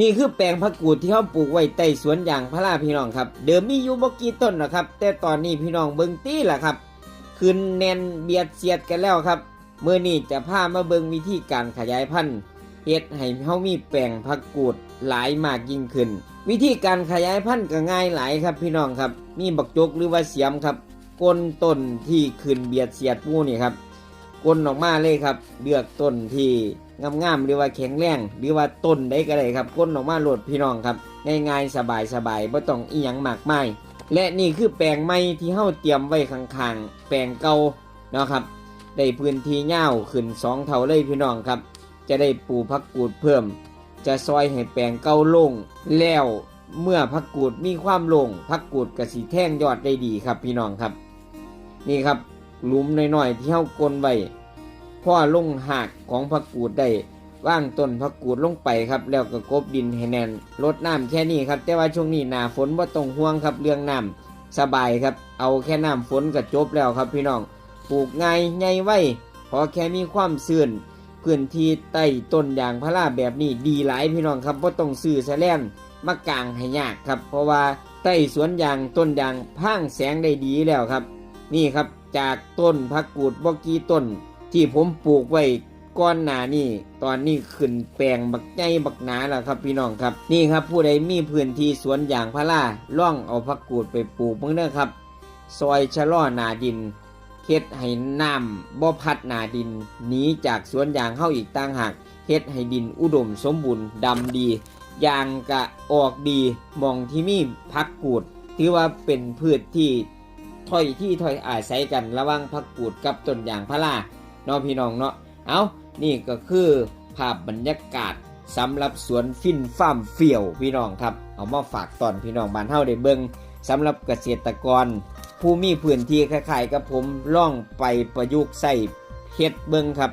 นี่คือแปลงผักกูดที่เขาปลูกไว้ใต้สวนยางพาราพี่น้องครับ เดิมมีอยู่บ่กี่ต้นนะครับ แต่ตอนนี้พี่น้องเบิงตี้ล่ะครับขึ้นแน่นเบียดเสียดกันแล้วครับเมื่อนี้จะพามาเบิงวิธีการขยายพันธุ์เฮ็ดให้เฮามีแปลงผักกูดหลายมากยิ่งขึ้น วิธีการขยายพันธุ์ก็ง่ายหลายครับพี่น้องครับ มีบักจกหรือว่าเสียมครับก้นต้นที่ขึ้นเบียดเสียดหมู่นี่ครับกลนออกมาเลยครับเลือกต้นที่ งามๆหรือว่าแข็งแรงหรือว่าต้นใดก็ได้ครับกลนออกมาโหลดพี่น้องครับ ง่ายๆสบายๆไม่ต้องอีหยังมากมายและนี่คือแปลงไม้ที่เฮาเตรียมไว้ข้างๆแปลงเก่าเนาะครับ ได้พื้นที่ยาขึ้นสองเท่าเลยพี่น้องครับ จะได้ปลูกพักกูดเพิ่ม จะซอยให้แปลงเก่าลงแล้วเมื่อพักกูดมีความลงพักกูดกระสีแท่งยอดได้ดีครับพี่น้องครับ นี่ครับหลุมน้อยๆที่เฮากลนไว้ พ่อลงหากของผักกูดได้ว่างต้นผักกูดลงไปครับ แล้วก็กบดินให้แน่นลดน้ำแค่นี้ครับ แต่ว่าช่วงนี้หนาฝนว่าต้องห่วงครับเรื่องน้ำสบายครับ เอาแค่น้ำฝนก็จบแล้วครับพี่น้องปลูกง่ายใหญ่ไว้พอแค่มีความซื่นพื้นที่ใต้ต้นยางพาราแบบนี้ดีหลายพี่น้องครับว่าต้องซื้อแสลมมากางให้ยากครับ เพราะว่าใต้สวนยางต้นยางพ่างแสงได้ดีแล้วครับ นี่ครับจากต้นพักกูดบกี้ต้น ที่ผมปลูกไว้ก้อนหนานี่ตอนนี้ขึ้นแปลงบักใหญ่บักหนาแล้วครับพี่น้องครับ นี่ครับผู้ใดมีพื้นที่สวนยางพาราล่องเอาพักกูดไปปลูกเมื่อเด้อครับ ซอยชะล่อหนาดินเฮ็ดให้น้ำบ่พัดหนาดินหนีจากสวนยางเข้าอีกต่างหากเฮ็ดให้ดินอุดมสมบูรณ์ดำดียางกะออกดีมองที่มีพักกูด ถือว่าเป็นพืชที่ถ้อยที่ถ้อยอาศัยกันระว่างพักกูดกับต้นยางพารา เนาะพี่น้องเนาะเอานี่ก็คือภาพบรรยากาศสำหรับสวนฟินฟาร์มเฟียวพี่น้องครับเอามาฝากตอนพี่น้องบ้านเฮาได้เบิ่งสำหรับเกษตรกร ผู้มีพื้นที่คล้ายๆกับผมล่องไปประยุกต์ใส่เฮ็ดเบิ่งครับ